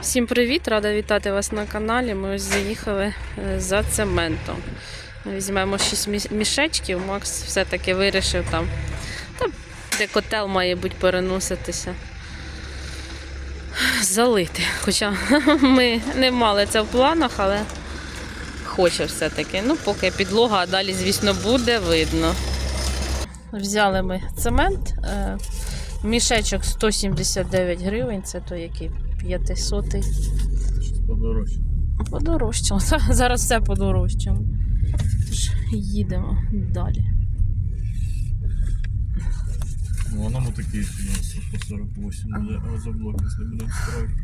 Всім привіт! Рада вітати вас на каналі. Ми ось заїхали е, за цементом. Візьмемо 6 мішечків. Макс все-таки вирішив там, там, де котел має бути переноситися. Залити. Хоча ми не мали це в планах, але хоче все-таки. Ну, поки підлога, а далі, звісно, буде видно. Взяли ми цемент. е, Мішечок 179 гривень, це той, який 500. Щось подорожче. Подорожчало. Зараз все подорожчало. Тож їдемо далі. Ну, а нам отакі у нас по 48 буде, а за блок, якщо будемо строїти.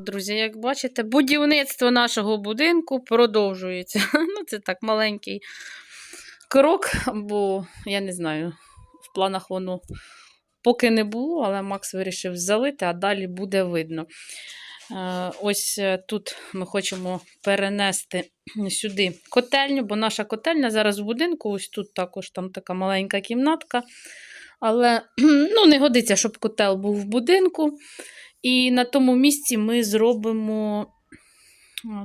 Друзі, як бачите, будівництво нашого будинку продовжується. Ну, це так маленький крок, бо я не знаю, в планах воно поки не було, але Макс вирішив залити, а далі буде видно. Е, Ось е, тут ми хочемо перенести сюди котельню, бо наша котельня зараз в будинку, ось тут також там така маленька кімнатка. Але ну, не годиться, щоб котел був в будинку. І на тому місці ми зробимо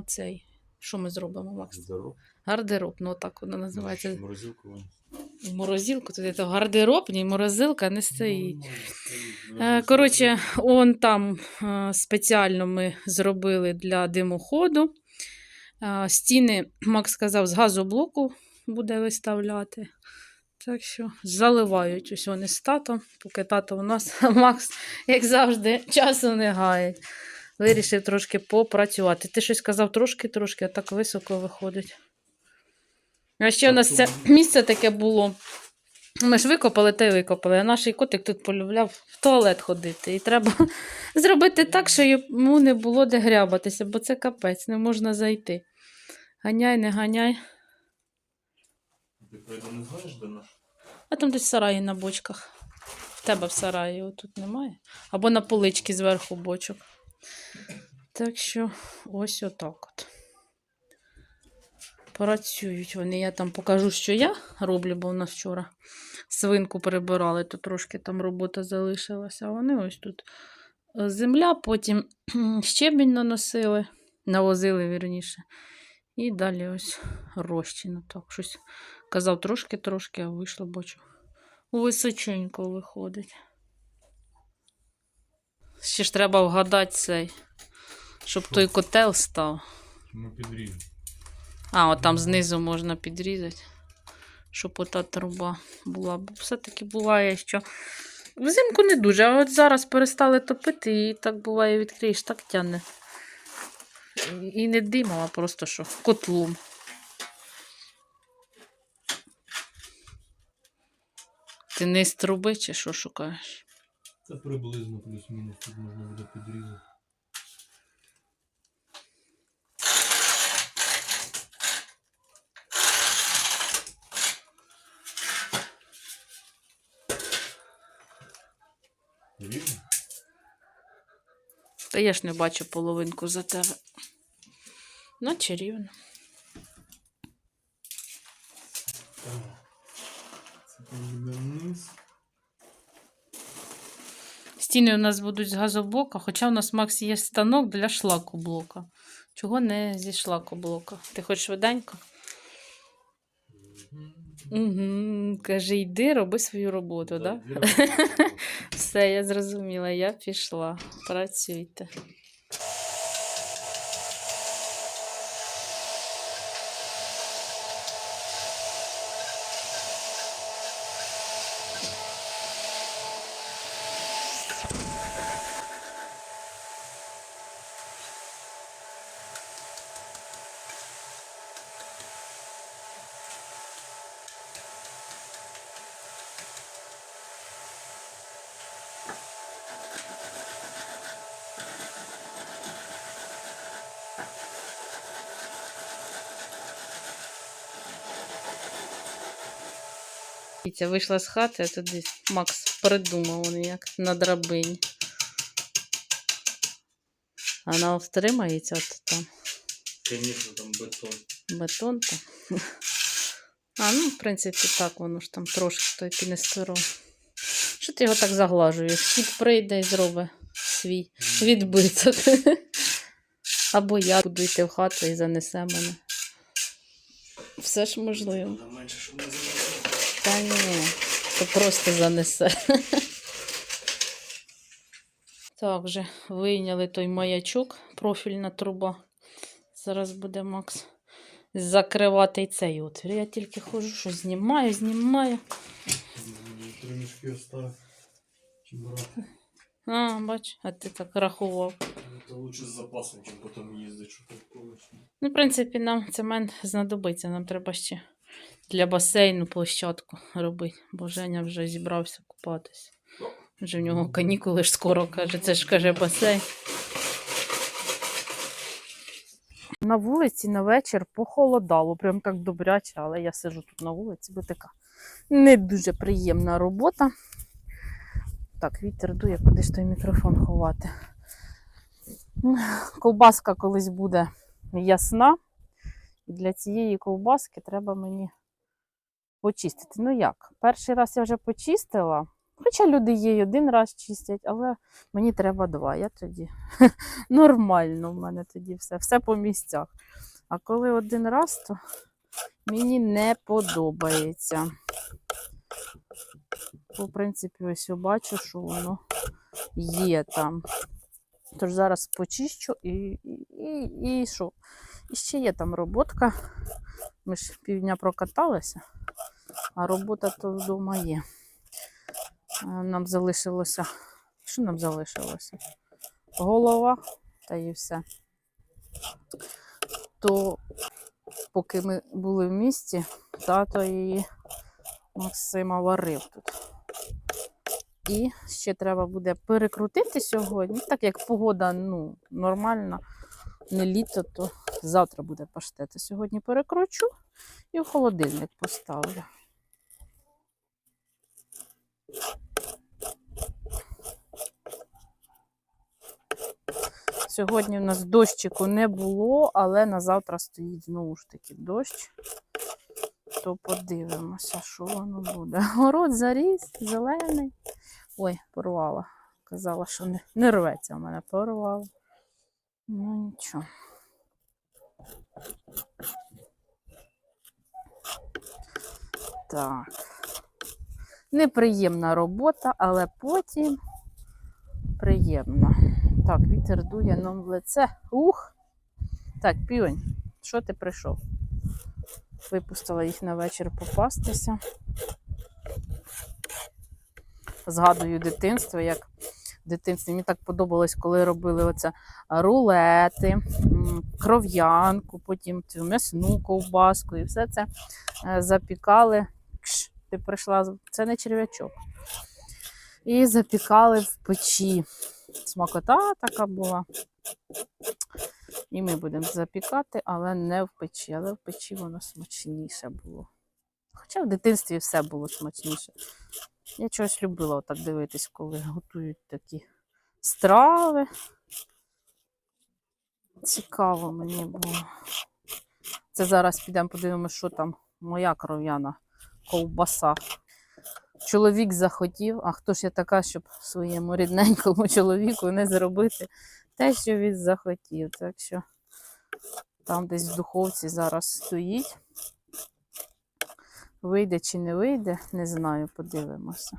цей. Що ми зробимо, Макс? Здорово. Гардероб, ну так воно називається. Морозилку. Морозилку, то гардероб, ні, морозилка не стоїть. Ну, Е, Коротше, он там е, спеціально ми зробили для димоходу. Е, Стіни, Макс сказав, з газоблоку буде виставляти. Так що заливають ось вони з татом, поки тато у нас, а Макс, як завжди, часу не гає. Вирішив трошки попрацювати. Ти щось казав трошки-трошки, а так високо виходить. А ще у нас це місце таке було. Ми ж викопали та й викопали, а наш котик тут полюбляв в туалет ходити. І треба зробити так, що йому не було де грябатися, бо це капець, не можна зайти. Ганяй, не ганяй. Ти прийде не знаєш, де наш? А там десь сараї на бочках. В тебе в сараї його тут немає. Або на поличці зверху бочок. Так що ось отак от. Працюють вони. Я там покажу, що я роблю, бо в нас вчора свинку перебирали, то трошки там робота залишилася. А вони ось тут е, земля, потім щебінь наносили, навозили вірніше. І далі ось розчину. Так, щось казав трошки-трошки, а вийшло, бачу. Височенько виходить. Ще ж треба вгадати цей, щоб той котел став. Ми підріжемо. А, от там знизу можна підрізати, щоб ота труба була. Бо все-таки буває, що взимку не дуже, а от зараз перестали топити, і так буває, відкриєш, так тягне. І не димом, а просто що котлом. Ти не з труби чи що шукаєш? Це приблизно плюс-мінус тут можна буде підрізати. Та я ж не бачу половинку за тебе. Наче рівно. Це там буде вниз. Стіни у нас будуть з газоблока, хоча у нас Макс є станок для шлакоблока. Чого не зі шлакоблока? Ти хочеш швиденько? Угу. Каже, йди, роби свою роботу, так? Да? Да. Все, я зрозуміла, я пішла. Працюйте. Вітя вийшла з хати, а туди Макс придумав як на драбині. А Вона втримається от там. Звісно, там бетон. Бетон там. А, ну, в принципі, так, воно ж там трошки той пінестерол. Що ти його так заглажуєш? Кіт прийде і зробить свій відбиток. Або я буду йти в хату і занесе мене. Все ж можливо. Менше, не занесло. Та ні, то просто занесе. Так, вже вийняли той маячок, профільна труба. Зараз буде Макс закривати і цей отвір. Я тільки ходжу, що знімаю, знімаю. Мені Три мішки оставив. А, бач, а ти так рахував. Це лучше з запасом, чим потім їздити, що колись. Ну, в принципі, нам цемент знадобиться. Нам треба ще для басейну площадку робити, бо Женя вже зібрався купатись. Вже в нього канікули ж скоро каже, це ж каже басейн. На вулиці на вечір похолодало, прям так добряче, але я сиджу тут на вулиці, бо така не дуже приємна робота. Так, вітер дує, куди ж той мікрофон ховати. Ковбаска колись буде ясна. І для цієї ковбаски треба мені почистити. Ну як? Перший раз я вже почистила. Хоча люди її один раз чистять, але мені треба два. Я тоді нормально в мене тоді все, все по місцях. А коли один раз, то мені не подобається. В принципі, ось я бачу, що воно є там. Тож зараз почищу і, і, і що? І ще є там роботка. Ми ж півдня прокаталися, а робота то вдома є. Е, Нам залишилося. Що нам залишилося? Голова та і все. То, поки ми були в місті, тато її Максима варив тут. І ще треба буде перекрутити сьогодні. Так як погода ну, нормальна, не літо, то завтра буде паштет. Сьогодні перекручу і в холодильник поставлю. Сьогодні в нас дощику не було, але на завтра стоїть знову ж таки дощ. То подивимося, що воно буде. Город заріс, зелений. Ой, порвала. Казала, що не, не рветься в мене, порвала. Ну нічого. Так. Неприємна робота, але потім приємна. Так, вітер дує нам в лице. Ух! Так, півень, що ти прийшов? Випустила їх на вечір попастися. Згадую дитинство, як в дитинстві мені так подобалось, коли робили оце рулети, кров'янку, потім цю м'ясну ковбаску і все це е, запікали. Кш, ти прийшла, це не черв'ячок. І запікали в печі. Смакота така була. І ми будемо запікати, але не в печі. Але в печі воно смачніше було. Хоча в дитинстві все було смачніше. Я чогось любила так дивитись, коли готують такі страви. Цікаво мені було. Це зараз підемо подивимося, що там моя кров'яна ковбаса. Чоловік захотів, а хто ж я така, щоб своєму рідненькому чоловіку не зробити те, що він захотів. Так що там десь в духовці зараз стоїть. Вийде чи не вийде, не знаю, подивимося.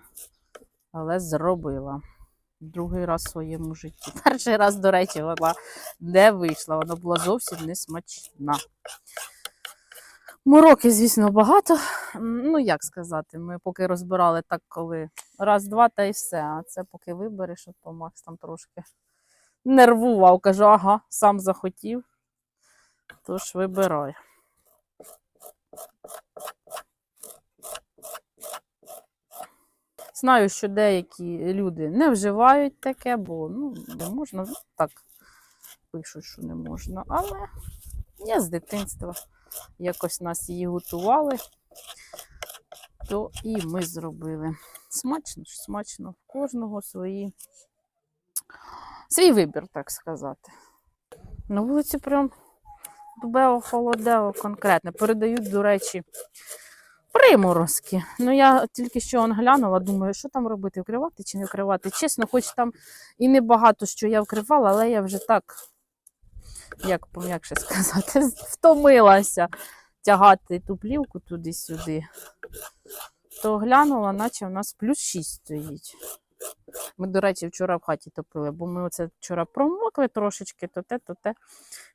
Але зробила. Другий раз в своєму житті. Перший раз, до речі, вона не вийшла. Вона була зовсім не смачна. Мороки, звісно, багато. Ну, як сказати, ми поки розбирали так, коли раз-два та й все. А це поки вибереш, от то Макс там трошки нервував. Кажу, ага, сам захотів. Тож вибирай. Знаю, що деякі люди не вживають таке, бо ну, не можна, ну, так пишуть, що не можна. Але я з дитинства якось нас її готували, то і ми зробили. Смачно ж, смачно. В кожного свої, свій вибір, так сказати. На вулиці прям дубево холодево конкретно. Передають, до речі, приморозки. Ну, я тільки що он глянула, думаю, що там робити, вкривати чи не вкривати. Чесно, хоч там і небагато що я вкривала, але я вже так як пом'якше сказати, втомилася тягати ту плівку туди-сюди. То глянула, наче у нас плюс 6 стоїть. Ми, до речі, вчора в хаті топили, бо ми оце вчора промокли трошечки, то те, то те.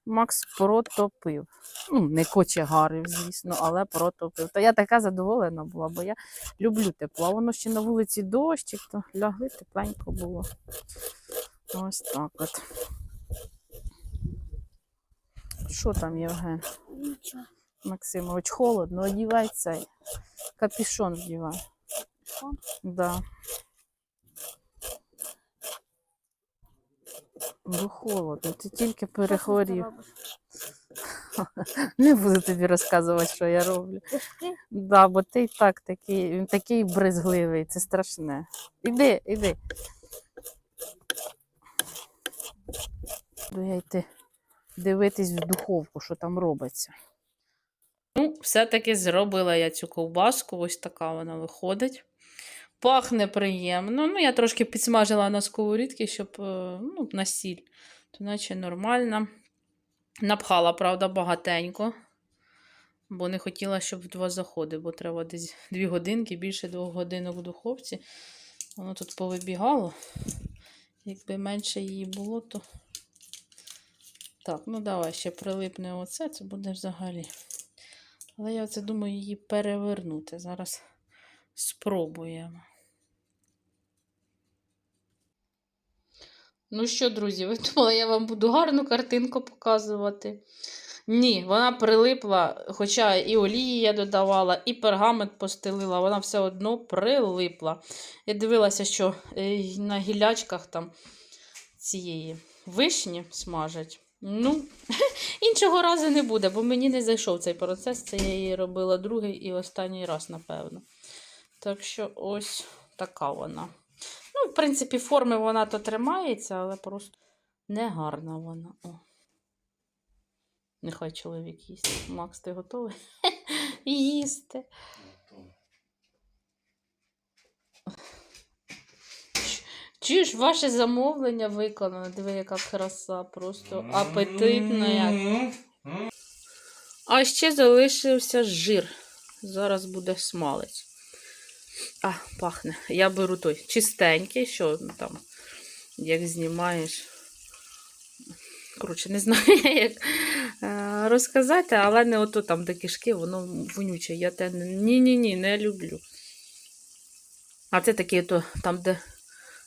Макс протопив. Ну, не кочегарив, звісно, але протопив. Та я така задоволена була, бо я люблю тепло. Воно ще на вулиці дощик, то лягли, тепленько було. Ось так от. Що там, Євген? Нічого. Максимович, холодно, одівай цей. Капюшон вдівай. Капюшон? Да. Бо холодно, ти тільки перехворів. Не буду тобі розказувати, що я роблю. Да, бо ти і так такий, він такий брезгливий, це страшне. Іди, іди. Буду я йти дивитись в духовку, що там робиться. Ну, все-таки зробила я цю ковбаску, ось така вона виходить. Пахне приємно. Ну, я трошки підсмажила на сковорідці, щоб е, ну, на сіль, то наче нормально. Напхала, правда, багатенько, бо не хотіла, щоб в два заходи, бо треба десь дві годинки, більше двох годинок в духовці. Воно тут повибігало. Якби менше її було, то. Так, ну давай ще прилипне оце, це буде взагалі. Але я це думаю її перевернути. Зараз спробуємо. Ну що, друзі, ви думали, я вам буду гарну картинку показувати? Ні, вона прилипла, хоча і олії я додавала, і пергамент постелила, вона все одно прилипла. Я дивилася, що е, на гілячках там цієї вишні смажать. Ну, іншого разу не буде, бо мені не зайшов цей процес. Це я її робила другий і останній раз, напевно. Так що ось така вона. Ну, в принципі, форми вона то тримається, але просто не гарна вона. О. Нехай чоловік їсть. Макс, ти готовий? Їсти. Чуєш, ваше замовлення виконано. Диви, яка краса, просто апетитна. Як. А ще залишився жир. Зараз буде смалець. А, пахне. Я беру той чистенький, що там, як знімаєш. Коротше, не знаю, як е, розказати, але не ото там де кишки, воно вонюче. Я те ні-ні-ні, не люблю. А це такий то, там, де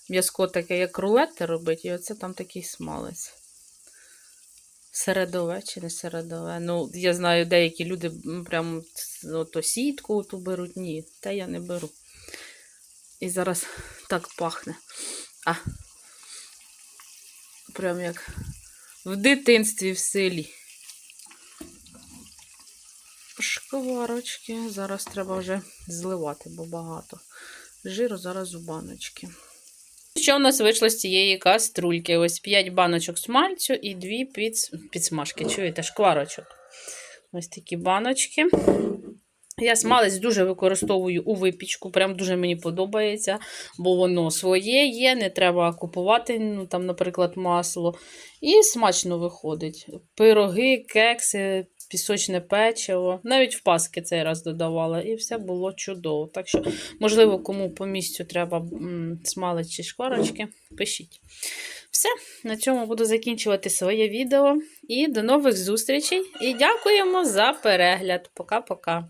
м'язко таке, як рулети робить, і оце там такий смалець. Середове чи не середове. Ну, я знаю, деякі люди прям ну, то сітку ту беруть. Ні, те я не беру. І зараз так пахне. А. Прям як в дитинстві в селі. Шкварочки. Зараз треба вже зливати, бо багато. Жиру зараз у баночки. Що в нас вийшло з цієї каструльки? Ось 5 баночок смальцю і 2 підс... підсмажки. Чуєте, шкварочок. Ось такі баночки. Я смалець дуже використовую у випічку, прям дуже мені подобається, бо воно своє є, не треба купувати, ну, там, наприклад, масло. І смачно виходить. Пироги, кекси, пісочне печиво. Навіть в паски цей раз додавала, і все було чудово. Так що, можливо, кому по місцю треба м, смалець чи шкварочки, пишіть. Все, на цьому буду закінчувати своє відео. І до нових зустрічей. І дякуємо за перегляд. Пока-пока.